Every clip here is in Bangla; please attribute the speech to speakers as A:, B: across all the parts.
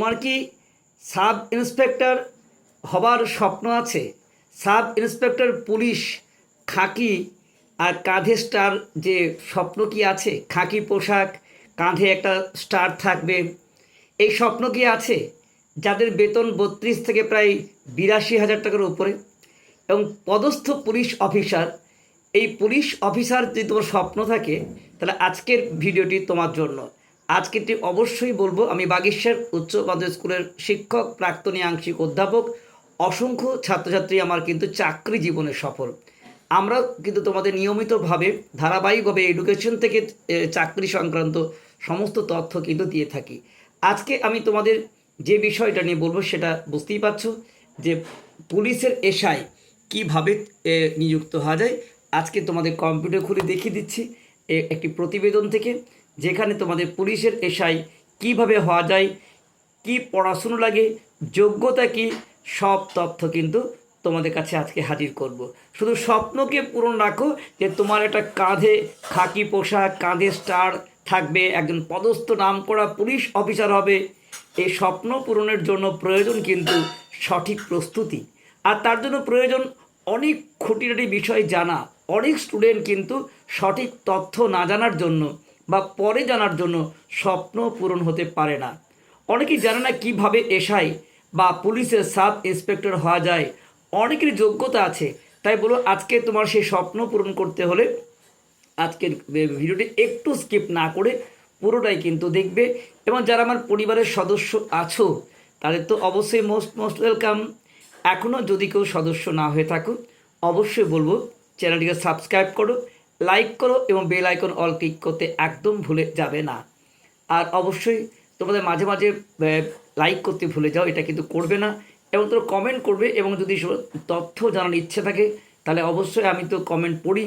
A: তোমার কি সাব ইন্সপেক্টর হবার স্বপ্ন আছে? সাব ইন্সপেক্টর, পুলিশ, খাকি আর কাঁধে স্টার যে স্বপ্ন কি আছে? খাকি পোশাক, কাঁধে একটা স্টার থাকবে। এই স্বপ্ন কি আছে? যাদের বেতন বত্রিশ থেকে প্রায় বিরাশি হাজার টাকার উপরে। এবং পদস্থ পুলিশ অফিসার, এই পুলিশ অফিসার যদি তোমার স্বপ্ন থাকে, তাহলে আজকের ভিডিওটি তোমার জন্য। আজকেরটি অবশ্যই বলব, আমি বাগেশ্বর উচ্চ মাধ্যমিক স্কুলের শিক্ষক, প্রাক্তনী আংশিক অধ্যাপক, অসংখ্য ছাত্রছাত্রী আমার কিন্তু চাকরি জীবনে সফল। আমরা কিন্তু তোমাদের নিয়মিতভাবে, ধারাবাহিকভাবে এডুকেশন থেকে চাকরি সংক্রান্ত সমস্ত তথ্য কিন্তু দিয়ে থাকি। আজকে আমি তোমাদের যে বিষয়টা নিয়ে বলব সেটা বুঝতেই পারছ যে পুলিশের এশায় কীভাবে নিযুক্ত হওয়া যায়। আজকে তোমাদের কম্পিউটার খুলে দেখিয়ে দিচ্ছি একটি প্রতিবেদন থেকে। যেখানে তোমাদের পুলিশের এশায় কীভাবে হওয়া যায়, কি পড়াশুনো লাগে, যোগ্যতা কি, সব তথ্য কিন্তু তোমাদের কাছে আজকে হাজির করব। শুধু স্বপ্নকে পূরণ রাখো যে তোমার একটা কাঁধে খাকি পোশাক, কাঁধে স্টার থাকবে, একজন পদস্থ নাম করা পুলিশ অফিসার হবে। এই স্বপ্ন পূরণের জন্য প্রয়োজন কিন্তু সঠিক প্রস্তুতি। আর তার জন্য প্রয়োজন অনেক খুঁটিনাটি বিষয় জানা। অনেক স্টুডেন্ট কিন্তু সঠিক তথ্য না জানার জন্য বা পরে জানার জন্য স্বপ্ন পূরণ হতে পারে না। অনেকেই জানে না কীভাবে এসআই বা পুলিশের সাব ইন্সপেক্টর হওয়া যায়। অনেকের যোগ্যতা আছে। তাই বলো, আজকে তোমার সেই স্বপ্ন পূরণ করতে হলে আজকের ভিডিওটি একটু স্কিপ না করে পুরোটাই কিন্তু দেখবে। এবং যারা আমার পরিবারের সদস্য আছো, তাদের তো অবশ্যই মোস্ট মোস্ট ওয়েলকাম। এখনও যদি কেউ সদস্য না হয়ে থাকো, অবশ্যই বলব, চ্যানেলটিকে সাবস্ক্রাইব করো। লাইক করো এবং বেল আইকন অল ক্লিক করতে একদম ভুলে যাবে না। আর অবশ্যই তোমাদের মাঝে মাঝে লাইক করতে ভুলে যাও, এটা কিন্তু করবে না। এবং তোমরা কমেন্ট করবে এবং যদি তথ্য জানার ইচ্ছে থাকে, তাহলে অবশ্যই আমি তো কমেন্ট পড়ি।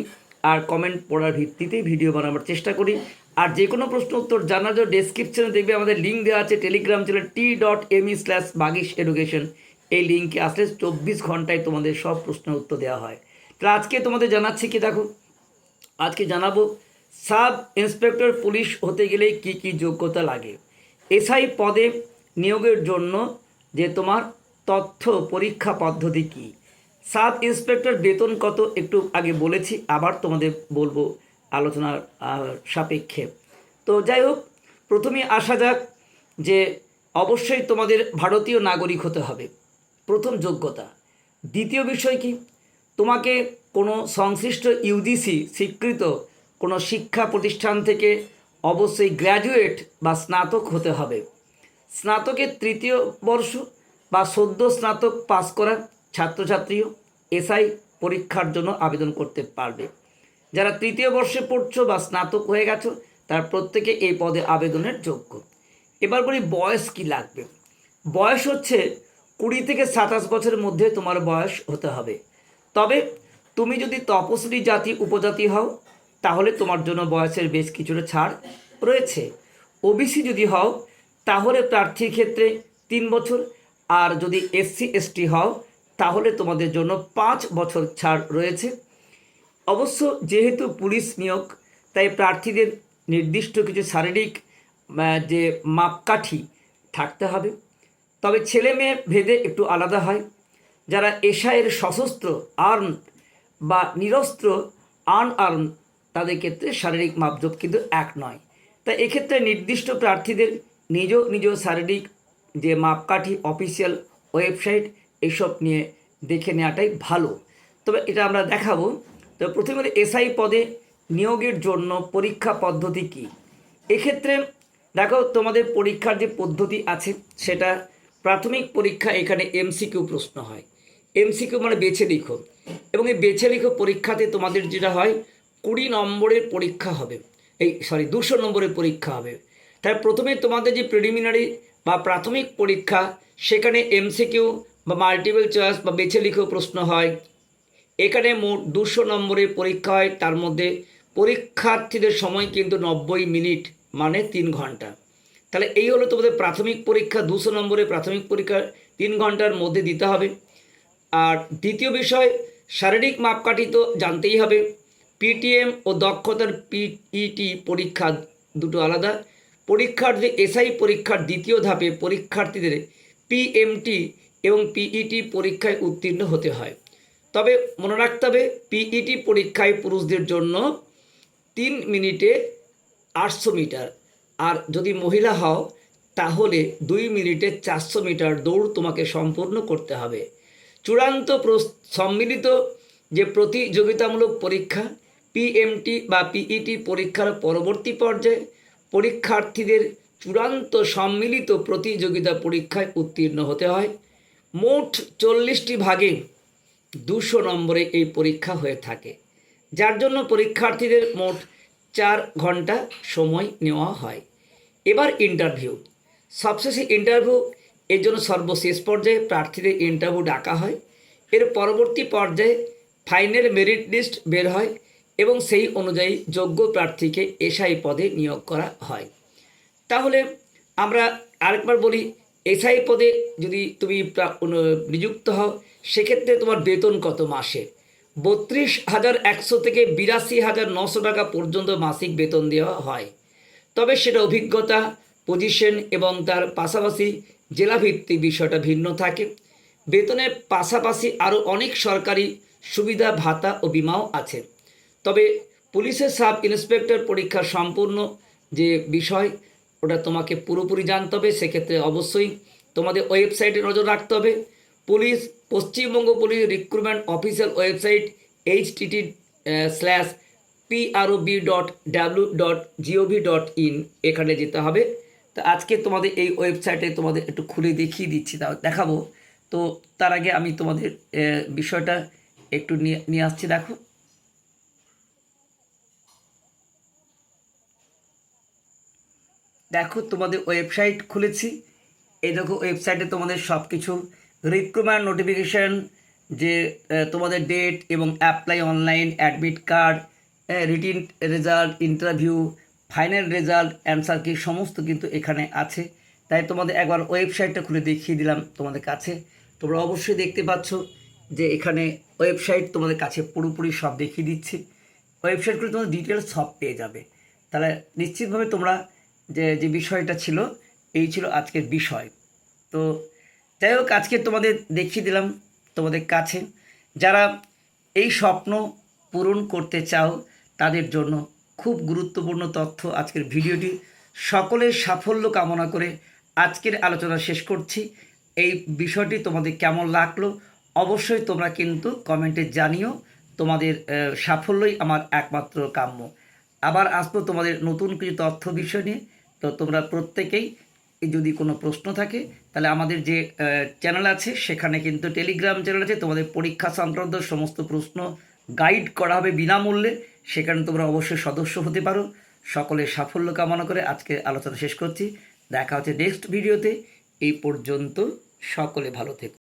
A: আর কমেন্ট পড়ার ভিত্তিতেই ভিডিও বানাবার চেষ্টা করি। আর যে কোনো প্রশ্ন উত্তর জানার জন্য ডেসক্রিপশনে দেখবে আমাদের লিঙ্ক দেওয়া আছে Telegram channel T dot ME slash Bagish education এই লিঙ্কে আসলে চব্বিশ ঘন্টায় তোমাদের সব প্রশ্নের উত্তর দেওয়া হয়। তাহলে আজকে তোমাদের জানাচ্ছি কি দেখো? আজকে জানাব, সাব ইন্সপেক্টর পুলিশ হতে গেলে কি কি যোগ্যতা লাগে? এসআই পদে নিয়োগের জন্য যে তোমার তথ্য পরীক্ষা পদ্ধতি কি? সাব ইন্সপেক্টর বেতন কত? একটু আগে বলেছি, আবার তোমাদের বলব আলোচনার সাপেক্ষে। তো যাই হোক, প্রথমে আসা যাক যে অবশ্যই তোমাদের ভারতীয় নাগরিক হতে হবে। প্রথম যোগ্যতা। দ্বিতীয় বিষয় কি? তোমাকে কোনো সংশ্লিষ্ট ইউজিসি স্বীকৃত কোনো শিক্ষা প্রতিষ্ঠান থেকে অবশ্যই গ্র্যাজুয়েট বা স্নাতক হতে হবে। স্নাতকের তৃতীয় বর্ষ বা সদ্য স্নাতক পাস করা ছাত্রছাত্রীও এসআই পরীক্ষার জন্য আবেদন করতে পারবে। যারা তৃতীয় বর্ষে পড়ছো বা স্নাতক হয়ে গেছো, তারা প্রত্যেকে এই পদে আবেদনের যোগ্য। এবার বলি বয়স কি লাগবে? বয়স হচ্ছে কুড়ি থেকে সাতাশ বছরের মধ্যে তোমার বয়স হতে হবে। তবে তুমি যদি তপশিলি জাতি, উপজাতি হও, তাহলে তোমার জন্য বয়সের বেশ কিছুটা ছাড় রয়েছে। ওবিসি যদি হও, তাহলে প্রার্থীর ক্ষেত্রে তিন বছর। আর যদি এসসি, এসটি হও, তাহলে তোমাদের জন্য পাঁচ বছর ছাড় রয়েছে। অবশ্য যেহেতু পুলিশ নিয়োগ, তাই প্রার্থীদের নির্দিষ্ট কিছু শারীরিক যে মাপকাঠি থাকতে হবে। তবে ছেলে মেয়ে ভেদে একটু আলাদা হয়। যারা এশায়ের সশস্ত্র আর্ম বা নিরস্ত্র আর্ন আর্ম তাদের ক্ষেত্রে শারীরিক মাপজোপ কিন্তু এক নয়। তাই এক্ষেত্রে নির্দিষ্ট প্রার্থীদের নিজ নিজ শারীরিক যে মাপকাঠি, অফিসিয়াল ওয়েবসাইট এইসব নিয়ে দেখে নেওয়াটাই ভালো। তবে এটা আমরা দেখাবো। তো প্রথমে এসআই পদে নিয়োগের জন্য পরীক্ষা পদ্ধতি কী? এক্ষেত্রে দেখো তোমাদের পরীক্ষার যে পদ্ধতি আছে, সেটা প্রাথমিক পরীক্ষা এখানে এমসিকিউ প্রশ্ন হয়। এমসিকিউ মানে বেছে লিখো। এবং এই বেছে লিখো পরীক্ষাতে তোমাদের যেটা হয়, কুড়ি নম্বরের পরীক্ষা হবে। এই সরি দুশো নম্বরের পরীক্ষা হবে। তাই প্রথমে তোমাদের যে প্রিলিমিনারি বা প্রাথমিক পরীক্ষা, সেখানে এমসিকিউ বা মাল্টিপল চয়েস বা বেছে লিখেও প্রশ্ন হয়। এখানে মোট দুশো নম্বরের পরীক্ষা হয়। তার মধ্যে পরীক্ষার্থীদের সময় কিন্তু নব্বই মিনিট মানে তিন ঘণ্টা। তাহলে এই হলো তোমাদের প্রাথমিক পরীক্ষা, দুশো নম্বরের প্রাথমিক পরীক্ষা, তিন ঘণ্টার মধ্যে দিতে হবে। আর দ্বিতীয় বিষয় শারীরিক মাপকাঠি তো জানতেই হবে। পিটিএম ও দক্ষতার পিইটি পরীক্ষা দুটো আলাদা। পরীক্ষার যে এসআই পরীক্ষার দ্বিতীয় ধাপে পরীক্ষার্থীদের পিএমটি এবং পিইটি পরীক্ষায় উত্তীর্ণ হতে হয়। তবে মনে রাখতে হবে পিইটি পরীক্ষায় পুরুষদের জন্য তিন মিনিটে আটশো মিটার। আর যদি মহিলা হও, তাহলে দুই মিনিটে চারশো মিটার দৌড় তোমাকে সম্পূর্ণ করতে হবে। চূড়ান্ত সম্মিলিত যে প্রতিযোগিতামূলক পরীক্ষা পিএমটি বা পিইটি পরীক্ষার পরবর্তী পর্যায়ে পরীক্ষার্থীদের চূড়ান্ত সম্মিলিত প্রতিযোগিতা পরীক্ষায় উত্তীর্ণ হতে হয়। মোট চল্লিশটি ভাগে দুশো নম্বরে এই পরীক্ষা হয়ে থাকে, যার জন্য পরীক্ষার্থীদের মোট চার ঘণ্টা সময় নেওয়া হয়। এবার ইন্টারভিউ সবশেষে ইন্টারভিউ এর জন্য সর্বশেষ পর্যায়ে প্রার্থীদের ইন্টারভিউ ডাকা হয়। এর পরবর্তী পর্যায়ে ফাইনাল মেরিট লিস্ট বের হয় এবং সেই অনুযায়ী যোগ্য প্রার্থীকে এসআই পদে নিয়োগ করা হয়। তাহলে আমরা আরেকবার বলি এসআই পদে যদি তুমি নিযুক্ত হও, সেক্ষেত্রে তোমার বেতন কত মাসে? বত্রিশ হাজার একশো থেকে বিরাশি হাজার নশো টাকা পর্যন্ত মাসিক বেতন দেওয়া হয়। তবে সেটা অভিজ্ঞতা পজিশন এবং তার পাশাপাশি জেলাভিত্তিক বিষয়টা ভিন্ন থাকে। বেতনের পাশাপাশি আরও অনেক সরকারি সুবিধা, ভাতা ও বিমাও আছে। তবে পুলিশের সাব ইন্সপেক্টর পরীক্ষা সম্পূর্ণ যে বিষয়, ওটা তোমাকে পুরোপুরি জানতে হবে। সেক্ষেত্রে অবশ্যই তোমাদের ওয়েবসাইটে নজর রাখতে হবে। Police, Paschimbanga police recruitment official website H TT slash PROB dot W dot GOV dot in এখানে যেতে হবে। তো আজকে তোমাদের এই ওয়েবসাইটে তোমাদের একটু খুলে দেখিয়ে দিচ্ছি তা দেখাবো। তো তার আগে আমি তোমাদের বিষয়টা একটু নিয়ে নিয়ে আসছি, দেখো। দেখো, তোমাদের ওয়েবসাইট খুলেছি। এই দেখো ওয়েবসাইটে তোমাদের সব কিছু রিক্রুটমেন্ট নোটিফিকেশান যে তোমাদের ডেট এবং apply online admit card written result interview final result, answer key, সমস্ত কিন্তু এখানে আছে। তাই তোমাদের একবার ওয়েবসাইটটা খুলে দেখিয়ে দিলাম তোমাদের কাছে। তোমরা অবশ্যই দেখতে পাচ্ছ যে এখানে ওয়েবসাইট তোমাদের কাছে পুরোপুরি সব দেখিয়ে দিচ্ছি। ওয়েবসাইটগুলো তোমাদের ডিটেলস সব পেয়ে যাবে। তাহলে নিশ্চিতভাবে তোমরা যে যে বিষয়টা ছিল, এই ছিল আজকের বিষয়। তো যাই হোক, আজকে তোমাদের দেখিয়ে দিলাম তোমাদের কাছে। যারা এই স্বপ্ন পূরণ করতে চাও, তাদের জন্য খুব গুরুত্বপূর্ণ তথ্য আজকের ভিডিওটি। সকলের সাফল্য কামনা করে আজকের আলোচনা শেষ করছি। এই বিষয়টি তোমাদের কেমন লাগল? অবশ্যই তোমরা কিন্তু কমেন্টে জানিও তোমাদের সাফল্যই আমার একমাত্র কাম্য। আবার আসব তোমাদের নতুন কিছু তথ্য বিষয় নিয়ে। তো তোমরা প্রত্যেকেই যদি কোনো প্রশ্ন থাকে, তাহলে আমাদের যে চ্যানেল আছে, সেখানে কিন্তু টেলিগ্রাম চ্যানেল আছে। তোমাদের পরীক্ষা সংক্রান্ত সমস্ত প্রশ্ন গাইড করা হবে বিনামূল্যে। সেখানে তোমরা অবশ্যই সদস্য হতে পারো। সকলের সাফল্য কামনা করে আজকে আলোচনা শেষ করছি। দেখা হচ্ছে নেক্সট ভিডিওতে এই পর্যন্ত সকলে ভালো থেকো।